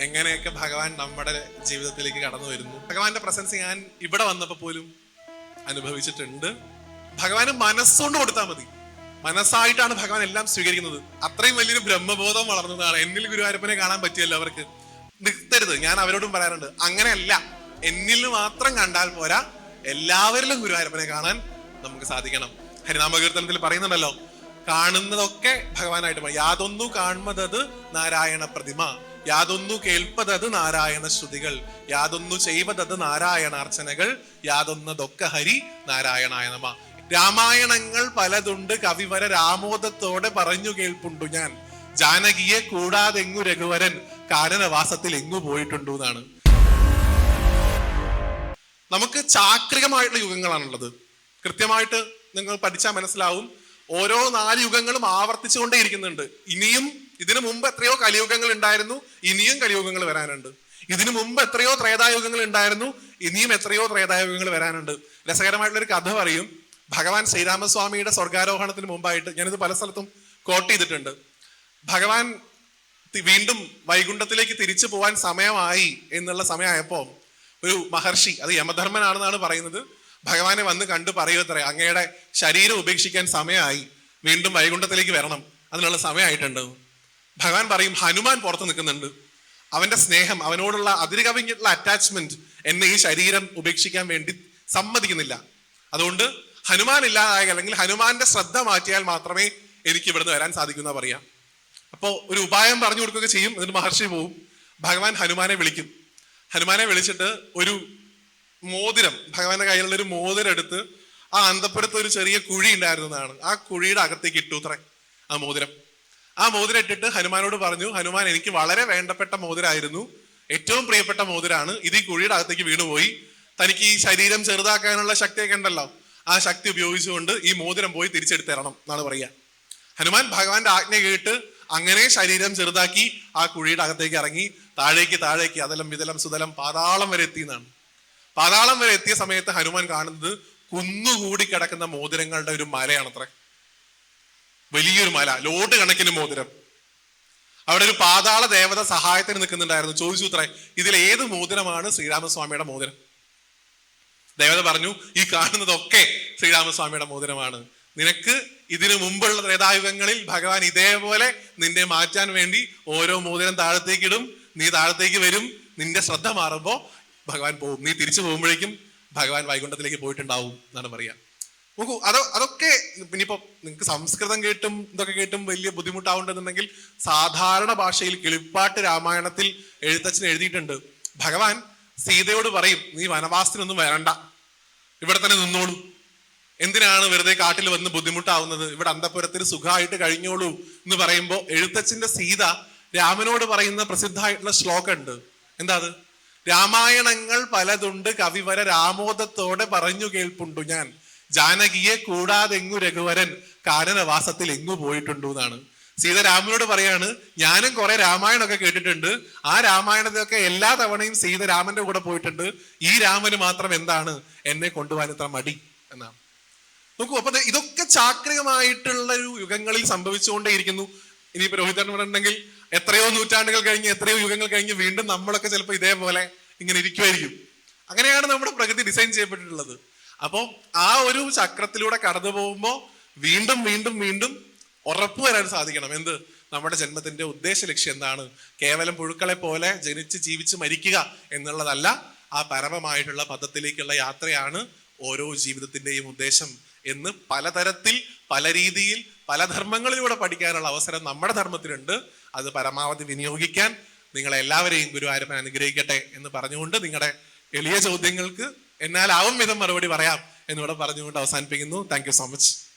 എങ്ങനെയൊക്കെ ഭഗവാൻ നമ്മുടെ ജീവിതത്തിലേക്ക് കടന്നു വരുന്നു? ഭഗവാന്റെ പ്രസൻസ് ഞാൻ ഇവിടെ വന്നപ്പോൾ പോലും അനുഭവിച്ചിട്ടുണ്ട്. ഭഗവാന് മനസ്സുകൊണ്ട് കൊടുത്താൽ മതി. മനസ്സായിട്ടാണ് ഭഗവാൻ എല്ലാം സ്വീകരിക്കുന്നത്. അത്രയും വലിയൊരു ബ്രഹ്മബോധം വളർന്നതാണ്. എന്നിൽ ഗുരുവായൂരപ്പനെ കാണാൻ പറ്റിയല്ലോ അവർക്ക്. നിർത്തരുത്. ഞാൻ അവരോടും പറയാറുണ്ട്. അങ്ങനെയല്ല. എന്നിൽ മാത്രം കണ്ടാൽ പോരാ എല്ലാവരിലും ഗുരുവായൂരപ്പനെ കാണാൻ നമുക്ക് സാധിക്കണം. ഹരിനാമകീർത്തനത്തിൽ പറയുന്നുണ്ടല്ലോ കാണുന്നതൊക്കെ ഭഗവാനായിട്ട്. യാതൊന്നു കാണുന്നത് നാരായണ പ്രതിമ. യാതൊന്നു കേൾപ്പതത് നാരായണ ശ്രുതികൾ യാതൊന്നു ചെയ്വതത് നാരായണാർച്ചനകൾ യാതൊന്നതൊക്കെ ഹരി നാരായണായ നമ. രാമായണങ്ങൾ പലതുണ്ട് കവിവര രാമോദത്തോടെ പറഞ്ഞു കേൾപ്പുണ്ടു ഞാൻ. ജാനകിയെ കൂടാതെങ്ങു രഘുവരൻ കാനനവാസത്തിൽ എങ്ങു പോയിട്ടുണ്ടു എന്നാണ് നമുക്ക് ചാക്രികമായിട്ടുള്ള യുഗങ്ങളാണുള്ളത്. കൃത്യമായിട്ട് നിങ്ങൾ പഠിച്ചാൽ മനസ്സിലാവും. ഓരോ നാല് യുഗങ്ങളും ആവർത്തിച്ചുകൊണ്ടേ ഇരിക്കുന്നുണ്ട് ഇനിയും ഇതിനു മുമ്പ് എത്രയോ കലിയുഗങ്ങൾ ഉണ്ടായിരുന്നു ഇനിയും കലിയുഗങ്ങൾ വരാനുണ്ട്. ഇതിനു മുമ്പ് എത്രയോ ത്രേതായുഗങ്ങൾ ഉണ്ടായിരുന്നു ഇനിയും എത്രയോ ത്രേതായുഗങ്ങൾ വരാനുണ്ട്. രസകരമായിട്ടുള്ള ഒരു കഥ പറയും ഭഗവാൻ ശ്രീരാമസ്വാമിയുടെ സ്വർഗാരോഹണത്തിന് മുമ്പായിട്ട് ഞാനിത് പല സ്ഥലത്തും കോട്ട് ചെയ്തിട്ടുണ്ട്. ഭഗവാൻ വീണ്ടും വൈകുണ്ഠത്തിലേക്ക് തിരിച്ചു പോവാൻ സമയമായി എന്നുള്ള സമയമായപ്പോ ഒരു മഹർഷി അത് യമധർമ്മനാണെന്നാണ് പറയുന്നത് ഭഗവാനെ വന്ന് കണ്ടു പറയുമത്രേ അങ്ങയുടെ ശരീരം ഉപേക്ഷിക്കാൻ സമയമായി വീണ്ടും വൈകുണ്ഠത്തിലേക്ക് വരണം അതിനുള്ള സമയമായിട്ടുണ്ട് ഭഗവാൻ പറയും ഹനുമാൻ പുറത്ത് നിൽക്കുന്നുണ്ട്. അവന്റെ സ്നേഹം അവനോടുള്ള അതിരുകവിഞ്ഞിട്ടുള്ള അറ്റാച്ച്മെന്റ് എന്നെ ഈ ശരീരം ഉപേക്ഷിക്കാൻ വേണ്ടി സമ്മതിക്കുന്നില്ല. അതുകൊണ്ട് ഹനുമാൻ ഇല്ലാതായ അല്ലെങ്കിൽ ഹനുമാന്റെ ശ്രദ്ധ മാറ്റിയാൽ മാത്രമേ എനിക്ക് ഇവിടുന്ന് വരാൻ സാധിക്കുന്ന പറയാം. അപ്പോൾ ഒരു ഉപായം പറഞ്ഞു കൊടുക്കുകയൊക്കെ ചെയ്യും എന്നിട്ട് മഹർഷി പോവും. ഭഗവാൻ ഹനുമാനെ വിളിക്കും. ഹനുമാനെ വിളിച്ചിട്ട് ഒരു മോതിരം ഭഗവാന്റെ കയ്യിലുള്ള ഒരു മോതിരം എടുത്ത് ആ അന്തപ്പുരത്ത് ഒരു ചെറിയ കുഴി ഉണ്ടായിരുന്നതാണ് ആ കുഴിയുടെ അകത്തേക്ക് ഇട്ടു ആ മോതിരം. ആ മോതിരം ഇട്ടിട്ട് ഹനുമാനോട് പറഞ്ഞു ഹനുമാൻ എനിക്ക് വളരെ വേണ്ടപ്പെട്ട മോതിരായിരുന്നു. ഏറ്റവും പ്രിയപ്പെട്ട മോതിരാണ്. ഇത് ഈ കുഴിയുടെ അകത്തേക്ക് വീണുപോയി. തനിക്ക് ഈ ശരീരം ചെറുതാക്കാനുള്ള ശക്തിയൊക്കെ ഉണ്ടല്ലോ. ആ ശക്തി ഉപയോഗിച്ചുകൊണ്ട് ഈ മോതിരം പോയി തിരിച്ചെടുത്ത് തരണം എന്നാണ് പറയുക. ഹനുമാൻ ഭഗവാന്റെ ആജ്ഞ കേട്ട് അങ്ങനെ ശരീരം ചെറുതാക്കി ആ കുഴിയുടെ അകത്തേക്ക് ഇറങ്ങി താഴേക്ക് താഴേക്ക് അതലം വിതലം സുതലം പാതാളം വരെ എത്തി എന്നാണ്. പാതാളം വരെ എത്തിയ സമയത്ത് ഹനുമാൻ കാണുന്നത് കുന്നുകൂടി കിടക്കുന്ന മോതിരങ്ങളുടെ ഒരു മലയാണത്രേ. വലിയൊരു മല ലോട്ട് കണക്കിന് മോതിരം. അവിടെ ഒരു പാതാള ദേവത സഹായത്തിന് നിൽക്കുന്നുണ്ടായിരുന്നു. ചോദിച്ചു ഇത്ര ഇതിൽ ഏത് മോതിരമാണ് ശ്രീരാമസ്വാമിയുടെ മോതിരം? ദേവത പറഞ്ഞു ഈ കാണുന്നതൊക്കെ ശ്രീരാമസ്വാമിയുടെ മോതിരമാണ്. നിനക്ക് ഇതിനു മുമ്പുള്ള ത്രേതായുഗങ്ങളിൽ ഭഗവാൻ ഇതേപോലെ നിന്നെ മാറ്റാൻ വേണ്ടി ഓരോ മോതിരം താഴത്തേക്ക് ഇടും. നീ താഴത്തേക്ക് വരും. നിന്റെ ശ്രദ്ധ മാറുമ്പോൾ ഭഗവാൻ പോകും നീ തിരിച്ചു പോകുമ്പോഴേക്കും ഭഗവാൻ വൈകുണ്ഠത്തിലേക്ക് പോയിട്ടുണ്ടാവും എന്നാണ് പറയാ നോക്കൂ അതോ അതൊക്കെ ഇനിയിപ്പോ നിങ്ങൾക്ക് സംസ്കൃതം കേട്ടും ഇതൊക്കെ കേട്ടും വലിയ ബുദ്ധിമുട്ടാവുണ്ടെന്നുണ്ടെങ്കിൽ സാധാരണ ഭാഷയിൽ കിളിപ്പാട്ട് രാമായണത്തിൽ എഴുത്തച്ഛൻ എഴുതിയിട്ടുണ്ട്. ഭഗവാൻ സീതയോട് പറയും നീ വനവാസത്തിനൊന്നും വരണ്ട. ഇവിടെ തന്നെ നിന്നോളൂ. എന്തിനാണ് വെറുതെ കാട്ടിൽ വന്ന് ബുദ്ധിമുട്ടാവുന്നത്? ഇവിടെ അന്തപുരത്തിൽ സുഖമായിട്ട് കഴിഞ്ഞോളൂ. എന്ന് പറയുമ്പോൾ എഴുത്തച്ഛന്റെ സീത രാമനോട് പറയുന്ന പ്രസിദ്ധമായിട്ടുള്ള ശ്ലോകമുണ്ട്. എന്താ അത്? രാമായണങ്ങൾ പലതുണ്ട് കവിവര രാമോദത്തോടെ പറഞ്ഞു കേൾപ്പുണ്ടു ഞാൻ. ജാനകിയെ കൂടാതെ എങ്ങു രഘുവരൻ കാനനവാസത്തിൽ എങ്ങു പോയിട്ടുണ്ടോ എന്നാണ്. സീത രാമനോട് പറയാണ് ഞാനും കുറെ രാമായണമൊക്കെ കേട്ടിട്ടുണ്ട്. ആ രാമായണത്തിലൊക്കെ എല്ലാ തവണയും സീത രാമന്റെ കൂടെ പോയിട്ടുണ്ട്. ഈ രാമന് മാത്രം എന്താണ് എന്നെ കൊണ്ടുപോകാൻ ഇത്ര മടി എന്നാണ്. നോക്കൂ അപ്പൊ ഇതൊക്കെ ചാക്രികമായിട്ടുള്ള ഒരു യുഗങ്ങളിൽ സംഭവിച്ചുകൊണ്ടേയിരിക്കുന്നു. ഇനി രോഹിതൻ പറഞ്ഞിട്ടുണ്ടെങ്കിൽ എത്രയോ നൂറ്റാണ്ടുകൾ കഴിഞ്ഞ് എത്രയോ യുഗങ്ങൾ കഴിഞ്ഞ് വീണ്ടും നമ്മളൊക്കെ ചിലപ്പോൾ ഇതേപോലെ ഇങ്ങനെ ഇരിക്കുമായിരിക്കും അങ്ങനെയാണ് നമ്മുടെ പ്രകൃതി ഡിസൈൻ ചെയ്യപ്പെട്ടിട്ടുള്ളത്. അപ്പോൾ ആ ഒരു ചക്രത്തിലൂടെ കടന്നു പോകുമ്പോൾ വീണ്ടും വീണ്ടും വീണ്ടും ഉറപ്പ് വരാൻ സാധിക്കണം. എന്ത്? നമ്മുടെ ജന്മത്തിന്റെ ഉദ്ദേശ ലക്ഷ്യം എന്താണ്? കേവലം പുഴുക്കളെ പോലെ ജനിച്ച് ജീവിച്ച് മരിക്കുക എന്നുള്ളതല്ല ആ പരമമായിട്ടുള്ള പദത്തിലേക്കുള്ള യാത്രയാണ് ഓരോ ജീവിതത്തിന്റെയും ഉദ്ദേശം എന്ന് പലതരത്തിൽ പല രീതിയിൽ പല ധർമ്മങ്ങളിലൂടെ പഠിക്കാനുള്ള അവസരം നമ്മുടെ ധർമ്മത്തിലുണ്ട്. അത് പരമാവധി വിനിയോഗിക്കാൻ നിങ്ങളെല്ലാവരെയും ഗുരുവായൂരപ്പൻ അനുഗ്രഹിക്കട്ടെ എന്ന് പറഞ്ഞുകൊണ്ട് നിങ്ങളുടെ എളിയ ചോദ്യങ്ങൾക്ക് എന്നാലാവും വിധം മറുപടി പറയാം എന്നിവിടെ പറഞ്ഞുകൊണ്ട് അവസാനിപ്പിക്കുന്നു. താങ്ക് യു സോ മച്ച്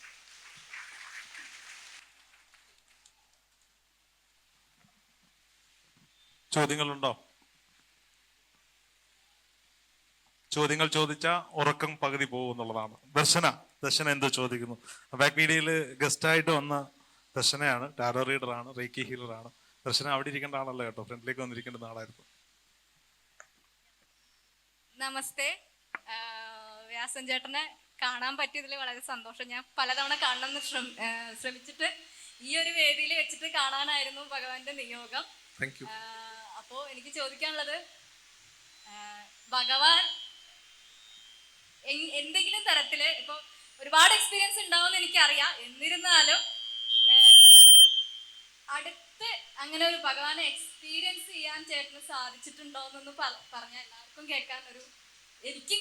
ചോദ്യങ്ങളുണ്ടോ? ചോദ്യങ്ങൾ ചോദിച്ച ഉറക്കം പകുതി പോകും എന്നുള്ളതാണ്. ദർശന ദർശന എന്തോ ചോദിക്കുന്നു? ബാക്ക് മീഡിയയിൽ ഗസ്റ്റായിട്ട് വന്ന ദർശനയാണ്. ടാരോ റീഡറാണ് റേക്കി ഹീലറാണ് ദർശന അവിടെ ഇരിക്കേണ്ട ആളല്ല കേട്ടോ. ഫ്രണ്ടിലേക്ക് വന്നിരിക്കേണ്ട ആളായിരുന്നു. നമസ്തേ. വ്യാസൻ ചേട്ടനെ കാണാൻ പറ്റിയതിൽ വളരെ സന്തോഷം. ഞാൻ പലതവണ കാണണമെന്ന് ശ്രമ- ശ്രമിച്ചിട്ട് ഈ ഒരു വേദിയിൽ വെച്ചിട്ട് കാണാനായിരുന്നു ഭഗവാന്റെ നിയോഗം. അപ്പോ എനിക്ക് ചോദിക്കാനുള്ളത് ഭഗവാൻ എന്തെങ്കിലും തരത്തിൽ ഇപ്പൊ ഒരുപാട് എക്സ്പീരിയൻസ് ഉണ്ടാവുമെന്ന് എനിക്കറിയാം. എന്നിരുന്നാലും അടുത്ത് അങ്ങനെ ഒരു ഭഗവാനെ എക്സ്പീരിയൻസ് ചെയ്യാൻ ചേട്ടന് സാധിച്ചിട്ടുണ്ടോ എന്നൊന്ന് പറഞ്ഞാൽ എല്ലാവർക്കും കേൾക്കാൻ ഒരു എനിക്ക്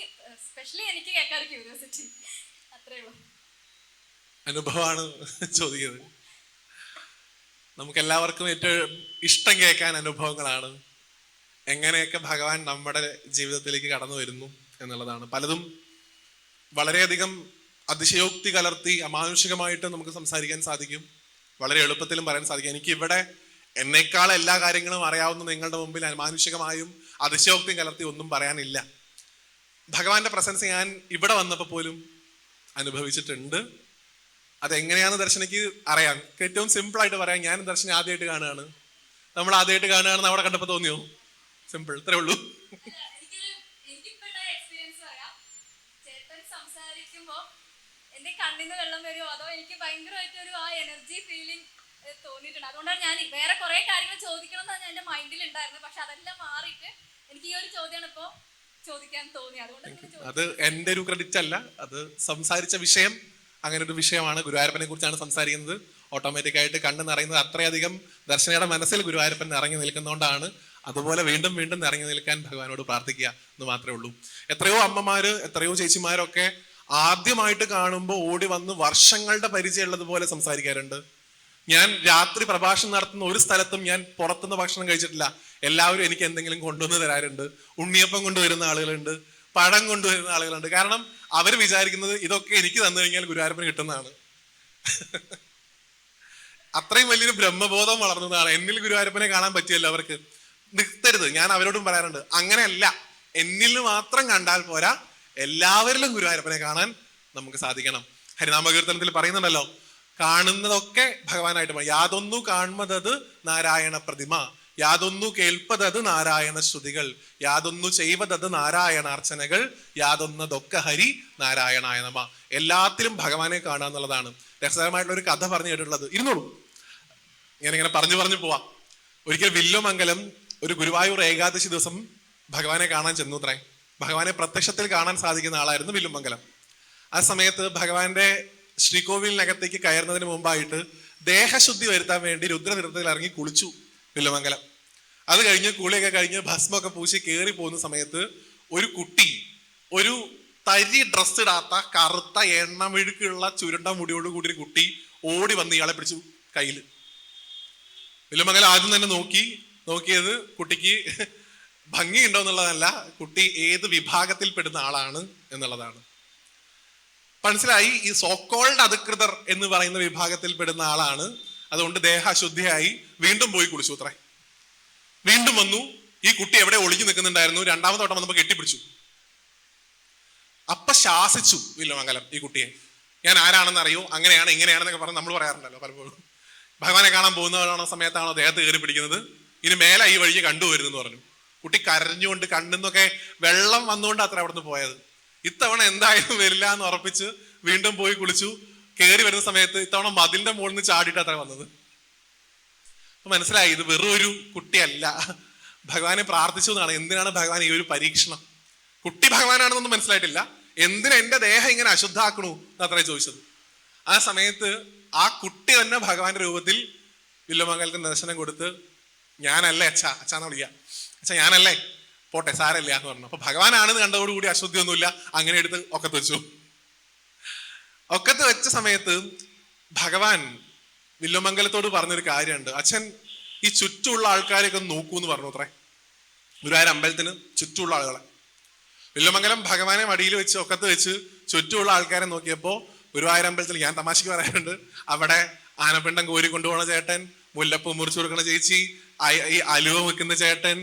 സ്പെഷ്യലി എനിക്ക് കേൾക്കാറ് ക്യൂരിയോസിറ്റി അത്രേ ഉള്ളൂ. അനുഭവമാണ് ചോദിക്കുന്നത്. നമുക്ക് എല്ലാവർക്കും ഏറ്റവും ഇഷ്ടം കേൾക്കാൻ അനുഭവങ്ങളാണ്. എങ്ങനെയൊക്കെ ഭഗവാൻ നമ്മുടെ ജീവിതത്തിലേക്ക് കടന്നു വരുന്നു എന്നുള്ളതാണ്. പലതും വളരെയധികം അതിശയോക്തി കലർത്തി അമാനുഷികമായിട്ട് നമുക്ക് സംസാരിക്കാൻ സാധിക്കും. വളരെ എളുപ്പത്തിലും പറയാൻ സാധിക്കും. എനിക്ക് ഇവിടെ എന്നേക്കാൾ എല്ലാ കാര്യങ്ങളും അറിയാവുന്ന നിങ്ങളുടെ മുമ്പിൽ അമാനുഷികമായും അതിശയോക്തിയും കലർത്തി ഒന്നും പറയാനില്ല. ഭഗവാന്റെ പ്രസൻസ് ഞാൻ ഇവിടെ വന്നപ്പോൾ പോലും അനുഭവിച്ചിട്ടുണ്ട്. അതെങ്ങനെയാണ് ദർശനയ്ക്ക് അറിയാം. ഏറ്റവും സിമ്പിൾ ആയിട്ട് പറയാം ഞാൻ ദർശനം ആദ്യമായിട്ട് കാണുകയാണ്. നമ്മൾ ആദ്യമായിട്ട് കാണുകയാണെന്ന് അവിടെ കണ്ടപ്പോൾ തോന്നിയോ? സിമ്പിൾ ഇത്രേ ഉള്ളൂ. കണ്ണിന്ന് വെള്ളം വരുമോ അതോ എനിക്ക് ഭയങ്കരമായിട്ട് ഒരു ആ എനർജി ഫീലിംഗ് തോന്നിയിട്ടുണ്ട്. അതുകൊണ്ടാണ് ഞാൻ വേറെ കുറെ കാര്യങ്ങൾ ചോദിക്കണം എന്നാണ് എന്റെ മൈൻഡിൽ ഉണ്ടായിരുന്നത്. പക്ഷെ അതെല്ലാം മാറിയിട്ട് എനിക്ക് ഈ ഒരു ചോദ്യമാണ് ഇപ്പോ ചോദിക്കാൻ തോന്നി. അതുകൊണ്ട്. അത് എന്റെ ഒരു ക്രെഡിറ്റ് അല്ല. അത് സംസാരിച്ച വിഷയം. അങ്ങനെ ഒരു വിഷയമാണ് ഗുരുവായൂരപ്പനെ കുറിച്ചാണ് സംസാരിക്കുന്നത്. ഓട്ടോമാറ്റിക് ആയിട്ട് കണ്ണ് നിറയുന്നത് അത്രയധികം ദർശനയുടെ മനസ്സിൽ ഗുരുവായൂരപ്പൻ ഇറങ്ങി നിൽക്കുന്നതുകൊണ്ടാണ് അതുപോലെ വീണ്ടും വീണ്ടും നിറങ്ങി നിൽക്കാൻ ഭഗവാനോട് പ്രാർത്ഥിക്കുക എന്ന് മാത്രമേ ഉള്ളൂ. എത്രയോ അമ്മമാര് എത്രയോ ചേച്ചിമാരൊക്കെ ആദ്യമായിട്ട് കാണുമ്പോൾ ഓടി വന്ന് വർഷങ്ങളുടെ പരിചയമുള്ളത് പോലെ സംസാരിക്കാറുണ്ട്. ഞാൻ രാത്രി പ്രഭാഷണം നടത്തുന്ന ഒരു സ്ഥലത്തും ഞാൻ പുറത്തുനിന്ന് ഭക്ഷണം കഴിച്ചിട്ടില്ല. എല്ലാവരും എനിക്ക് എന്തെങ്കിലും കൊണ്ടുവന്ന് തരാറുണ്ട്. ഉണ്ണിയപ്പം കൊണ്ടുവരുന്ന ആളുകളുണ്ട്. പഴം കൊണ്ടുവരുന്ന ആളുകളുണ്ട്. കാരണം അവർ വിചാരിക്കുന്നത് ഇതൊക്കെ എനിക്ക് തന്നു കഴിഞ്ഞാൽ ഗുരുവായൂരപ്പന് കിട്ടുന്നതാണ്. അത്രയും വലിയൊരു ബ്രഹ്മബോധം വളർന്നതാണ്. എന്നിൽ ഗുരുവായൂരപ്പനെ കാണാൻ പറ്റിയല്ലോ അവർക്ക്. നിർത്തരുത്. ഞാൻ അവരോടും പറയാറുണ്ട്. അങ്ങനെയല്ല. എന്നിൽ മാത്രം കണ്ടാൽ പോരാ. എല്ലാവരിലും ഗുരുവായൂരപ്പനെ കാണാൻ നമുക്ക് സാധിക്കണം. ഹരിനാമകീർത്തനത്തിൽ പറയുന്നുണ്ടല്ലോ കാണുന്നതൊക്കെ ഭഗവാനായിട്ട്. യാതൊന്നു കാണുന്നത് നാരായണ പ്രതിമ. യാതൊന്നു കേൾപ്പതത് നാരായണ ശ്രുതികൾ യാതൊന്നു ചെയ്വതത് നാരായണാർച്ചനകൾ യാതൊന്നതൊക്കെ ഹരി നാരായണായ നമ. എല്ലാത്തിലും ഭഗവാനെ കാണുക എന്നുള്ളതാണ്. രസകരമായിട്ടുള്ള ഒരു കഥ പറഞ്ഞു കേട്ടിട്ടുള്ളത്. ഇരുന്നോളൂ. ഇങ്ങനെ പറഞ്ഞു പറഞ്ഞു പോവാം. ഒരിക്കൽ വില്ലുമംഗലം ഒരു ഗുരുവായൂർ ഏകാദശി ദിവസം ഭഗവാനെ കാണാൻ ചെന്നു അത്രേ ഭഗവാനെ പ്രത്യക്ഷത്തിൽ കാണാൻ സാധിക്കുന്ന ആളായിരുന്നു വില്ലുമംഗലം. ആ സമയത്ത് ഭഗവാന്റെ ശ്രീകോവിലിനകത്തേക്ക് കയറുന്നതിന് മുമ്പായിട്ട് ദേഹശുദ്ധി വരുത്താൻ വേണ്ടി രുദ്രനിരത്തിൽ ഇറങ്ങി കുളിച്ചു. വില്ലുമംഗലം. അത് കഴിഞ്ഞ് കുളിയൊക്കെ കഴിഞ്ഞ് ഭസ്മൊക്കെ പൂശി കയറി പോകുന്ന സമയത്ത് ഒരു കുട്ടി ഒരു തരി ഡ്രസ് ഇടാത്ത കറുത്ത എണ്ണമെഴുക്കുള്ള ചുരുണ്ട മുടിയോട് കൂടി ഒരു കുട്ടി ഓടി വന്ന് ഇയാളെ പിടിച്ചു കയ്യിൽ. വില്ലുമംഗലം ആദ്യം തന്നെ നോക്കി നോക്കിയത് കുട്ടിക്ക് ഭംഗിയുണ്ടോ എന്നുള്ളതല്ല കുട്ടി ഏത് വിഭാഗത്തിൽ പെടുന്ന ആളാണ് എന്നുള്ളതാണ്. മനസ്സിലായി ഈ സോക്കോൾഡ് അധികൃതർ എന്ന് പറയുന്ന വിഭാഗത്തിൽ പെടുന്ന ആളാണ് അതുകൊണ്ട് ദേഹശുദ്ധിയായി വീണ്ടും പോയി കുളിച്ചു അത്രേ വീണ്ടും വന്നു. ഈ കുട്ടി എവിടെ ഒളിഞ്ഞു നിൽക്കുന്നുണ്ടായിരുന്നു? രണ്ടാമത്തെ വട്ടം വന്നപ്പോൾ കെട്ടിപ്പിടിച്ചു. അപ്പൊ ശാസിച്ചു വില്ലുമംഗലം ഈ കുട്ടിയെ. ഞാൻ ആരാണെന്ന് അറിയോ? അങ്ങനെയാണ് ഇങ്ങനെയാണെന്നൊക്കെ പറഞ്ഞ് നമ്മൾ പറയാറുണ്ടല്ലോ പലപ്പോഴും. ഭഗവാനെ കാണാൻ പോകുന്നവരാണോ സമയത്താണോ ദേഹത്ത് കയറി പിടിക്കുന്നത്? ഇനി മേലെ ഈ വഴിക്ക് കണ്ടുവരുന്നെന്ന് പറഞ്ഞു. കുട്ടി കരഞ്ഞുകൊണ്ട് കണ്ണിന്നൊക്കെ വെള്ളം വന്നുകൊണ്ട് അത്ര അവിടുന്ന് പോയത്. ഇത്തവണ എന്തായാലും വരില്ല എന്ന് ഉറപ്പിച്ച് വീണ്ടും പോയി കുളിച്ചു. കയറി വരുന്ന സമയത്ത് ഇത്തവണ മതിലിന്റെ മുകളിൽ നിന്ന് ചാടിയിട്ട് അത്ര വന്നത്. മനസ്സിലായി ഇത് വെറും ഒരു കുട്ടിയല്ല. ഭഗവാനെ പ്രാർത്ഥിച്ചു എന്നാണ്. എന്തിനാണ് ഭഗവാൻ ഈ ഒരു പരീക്ഷണം? കുട്ടി ഭഗവാനാണെന്നൊന്നും മനസ്സിലായിട്ടില്ല. എന്തിനാ എന്റെ ദേഹം ഇങ്ങനെ അശുദ്ധാക്കണു എന്നത്രേ ചോദിച്ചത്. ആ സമയത്ത് ആ കുട്ടി തന്നെ ഭഗവാന്റെ രൂപത്തിൽ വില്ലുമംഗലത്തിന് ദർശനം കൊടുത്ത് ഞാനല്ലേ അച്ഛ അച്ഛാന്ന് വിളിക്കുക അച്ഛാ ഞാനല്ലേ? പോട്ടെ സാരല്ല എന്ന് പറഞ്ഞു. അപ്പൊ ഭഗവാനാണെന്ന് കണ്ടതോടുകൂടി അശുദ്ധിയൊന്നുമില്ല. അങ്ങനെ എടുത്ത് ഒക്കെ വെച്ചു ഒക്കത്ത് വെച്ച സമയത്ത് ഭഗവാൻ വില്ലുമംഗലത്തോട് പറഞ്ഞൊരു കാര്യമുണ്ട്. അച്ഛൻ ഈ ചുറ്റുമുള്ള ആൾക്കാരെയൊക്കെ നോക്കൂ എന്ന് പറഞ്ഞു അത്രേ. ഗുരുവായൂർ അമ്പലത്തിന് ചുറ്റുമുള്ള ആളുകളെ. വില്ലുമംഗലം ഭഗവാനെ മടിയിൽ വെച്ച് ഒക്കത്ത് വെച്ച് ചുറ്റുമുള്ള ആൾക്കാരെ നോക്കിയപ്പോൾ ഗുരുവായൂർ അമ്പലത്തിൽ ഞാൻ തമാശക്ക് പറയാറുണ്ട്. അവിടെ ആനപ്പിണ്ടം കോരി കൊണ്ടുപോകുന്ന ചേട്ടൻ മുല്ലപ്പൂ മുറിച്ചു കൊടുക്കണ ചേച്ചി ഈ അലുവ വെക്കുന്ന ചേട്ടൻ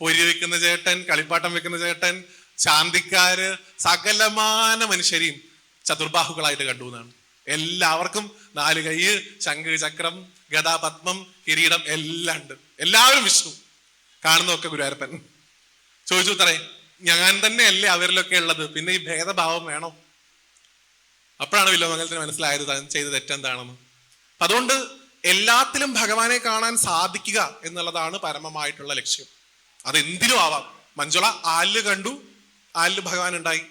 പൊരി വെക്കുന്ന ചേട്ടൻ കളിപ്പാട്ടം വെക്കുന്ന ചേട്ടൻ ശാന്തിക്കാര് സകലമാന മനുഷ്യരെയും ചതുർബാഹുക്കളായിട്ട് കണ്ടു എന്നാണ്. എല്ലാവർക്കും നാല് കൈ ശംഖ് ചക്രം ഗദാ പത്മം കിരീടം എല്ലാം ഉണ്ട്. എല്ലാവരും വിഷ്ണു. കാണുന്നതൊക്കെ ഗുരുവായൂരപ്പൻ. ചോദിച്ചു തറേ ഞാൻ തന്നെ അല്ലേ അവരിലൊക്കെ ഉള്ളത്? പിന്നെ ഈ ഭേദഭാവം വേണോ? അപ്പോഴാണ് വില്ലോമംഗലത്തിന് മനസ്സിലായത് ചെയ്ത തെറ്റെന്താണെന്ന്. അപ്പൊ അതുകൊണ്ട് എല്ലാത്തിലും ഭഗവാനെ കാണാൻ സാധിക്കുക എന്നുള്ളതാണ് പരമമായിട്ടുള്ള ലക്ഷ്യം. അത് എന്തിനും ആവാം. മഞ്ജുള ആലിൽ കണ്ടു ആലിൽ ഭഗവാൻ ഉണ്ടായി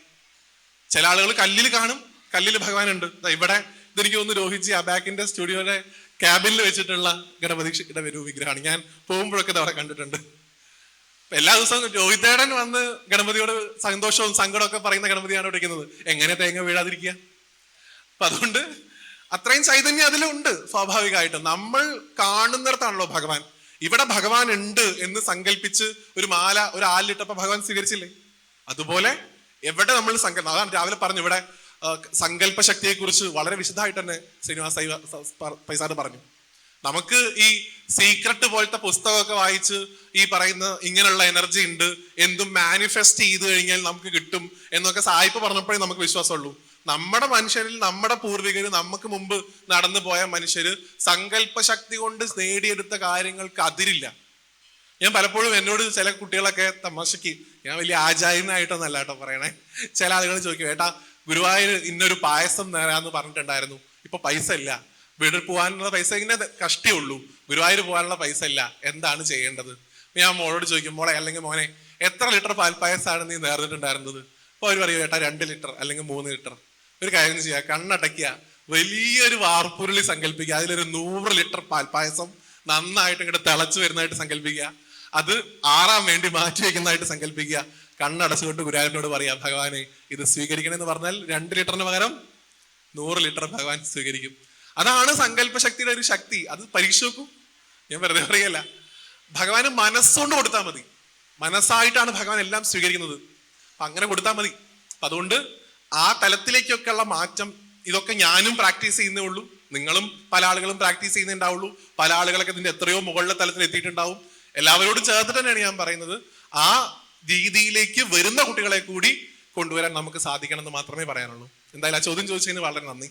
ചില ആളുകൾ കല്ലിൽ കാണും. കല്ലിൽ ഭഗവാൻ ഉണ്ട് ഇവിടെ ഇതെനിക്ക് തോന്നുന്നു രോഹിത്ജി ബാക്കിന്റെ സ്റ്റുഡിയോയുടെ ക്യാബിനിൽ വെച്ചിട്ടുള്ള ഗണപതിയുടെ ഒരു വിഗ്രഹമാണ്. ഞാൻ പോകുമ്പോഴൊക്കെ അവിടെ കണ്ടിട്ടുണ്ട്. എല്ലാ ദിവസവും രോഹിതേടൻ വന്ന് ഗണപതിയോട് സന്തോഷവും സങ്കടവും ഒക്കെ പറയുന്ന ഗണപതിയാണ് വിളിക്കുന്നത് എങ്ങനെ തേങ്ങ വീഴാതിരിക്കുക? അപ്പൊ അതുകൊണ്ട് അത്രയും ചൈതന്യം അതിലുണ്ട് സ്വാഭാവികമായിട്ടും. നമ്മൾ കാണുന്നിടത്താണല്ലോ ഭഗവാൻ. ഇവിടെ ഭഗവാൻ ഉണ്ട് എന്ന് സങ്കല്പിച്ച് ഒരു മാല ഒരു ആലിട്ടപ്പോ ഭഗവാൻ സ്വീകരിച്ചില്ലേ? അതുപോലെ എവിടെ നമ്മൾ സങ്കല്പം അതാണ് രാവിലെ പറഞ്ഞു ഇവിടെ സങ്കല്പ ശക്തിയെ കുറിച്ച് വളരെ വിശദമായിട്ട് തന്നെ ശ്രീനിവാസ ഐവ- സ- പ- പൈസാട് പറഞ്ഞു. നമുക്ക് ഈ സീക്രട്ട് പോലത്തെ പുസ്തകമൊക്കെ വായിച്ച് ഈ പറയുന്ന ഇങ്ങനെയുള്ള എനർജി ഉണ്ട് എന്തും മാനിഫെസ്റ്റ് ചെയ്ത് കഴിഞ്ഞാൽ നമുക്ക് കിട്ടും എന്നൊക്കെ സായിപ്പ് പറഞ്ഞപ്പോഴേ നമുക്ക് വിശ്വാസമുള്ളൂ. നമ്മുടെ മനുഷ്യരിൽ നമ്മുടെ പൂർവികർ നമുക്ക് മുമ്പ് നടന്നു പോയ മനുഷ്യര് സങ്കല്പ ശക്തി കൊണ്ട് നേടിയെടുത്ത കാര്യങ്ങൾക്ക് അതിരില്ല. ഞാൻ പലപ്പോഴും എന്നോട് ചില കുട്ടികളൊക്കെ തമാശക്ക് ഞാൻ വലിയ ആചാര്യനായിട്ടൊന്നല്ല കേട്ടോ പറയണേ. ചില ആളുകൾ ചോദിക്കും ഏട്ടാ ഗുരുവായൂർ ഇന്നൊരു പായസം നേരാന്ന് പറഞ്ഞിട്ടുണ്ടായിരുന്നു. ഇപ്പൊ പൈസ ഇല്ല. വീട്ടിൽ പോകാനുള്ള പൈസ ഇങ്ങനെ കഷ്ടേ ഉള്ളൂ. ഗുരുവായൂർ പോകാനുള്ള പൈസ ഇല്ല. എന്താണ് ചെയ്യേണ്ടത്? ഞാൻ മോളോട് ചോദിക്കും മോളെ അല്ലെങ്കിൽ മോനെ എത്ര ലിറ്റർ പാൽപ്പായസമാണ് നീ നേർന്നിട്ടുണ്ടായിരുന്നത്? അപ്പൊ അവർ പറയും ഏട്ടാ രണ്ട് ലിറ്റർ അല്ലെങ്കിൽ മൂന്ന് ലിറ്റർ. ഒരു കാര്യം ചെയ്യുക കണ്ണടയ്ക്കുക. വലിയൊരു വാർപ്പുരുളി സങ്കല്പിക്കുക. അതിലൊരു നൂറ് ലിറ്റർ പാൽപ്പായസം നന്നായിട്ട് ഇങ്ങോട്ട് തിളച്ചു വരുന്നതായിട്ട് സങ്കല്പിക്കുക. അത് ആറാൻ വേണ്ടി മാറ്റി വയ്ക്കുന്നതായിട്ട് സങ്കല്പിക്കുക. കണ്ണടച്ചുകൊണ്ട് ഗുരുവായൂരിനോട് പറയാം ഭഗവാനെ ഇത് സ്വീകരിക്കണമെന്ന് പറഞ്ഞാൽ രണ്ട് ലിറ്ററിന് പകരം നൂറ് ലിറ്റർ ഭഗവാൻ സ്വീകരിക്കും. അതാണ് സങ്കല്പ ശക്തിയുടെ ഒരു ശക്തി. അത് പരീക്ഷ നോക്കൂ. ഞാൻ വെറുതെ പറയല്ല ഭഗവാന് മനസ്സുകൊണ്ട് കൊടുത്താൽ മതി. മനസ്സായിട്ടാണ് ഭഗവാൻ എല്ലാം സ്വീകരിക്കുന്നത്. അപ്പൊ അങ്ങനെ കൊടുത്താൽ മതി. അപ്പൊ അതുകൊണ്ട് ആ തലത്തിലേക്കൊക്കെയുള്ള മാറ്റം ഇതൊക്കെ ഞാനും പ്രാക്ടീസ് ചെയ്യുന്നേ ഉള്ളൂ. നിങ്ങളും പല ആളുകളും പ്രാക്ടീസ് ചെയ്യുന്നുണ്ടാവുള്ളൂ. പല ആളുകളൊക്കെ ഇതിന്റെ എത്രയോ മുകളിലെ തലത്തിൽ എത്തിയിട്ടുണ്ടാവും. എല്ലാവരോടും ചേർത്തിട്ട് തന്നെയാണ് ഞാൻ പറയുന്നത്. ആ രീതിയിലേക്ക് വരുന്ന കുട്ടികളെ കൂടി കൊണ്ടുവരാൻ നമുക്ക് സാധിക്കണം എന്ന് മാത്രമേ പറയാനുള്ളൂ. എന്തായാലും ആ ചോദ്യം ചോദിച്ചതിന് വളരെ നന്ദി.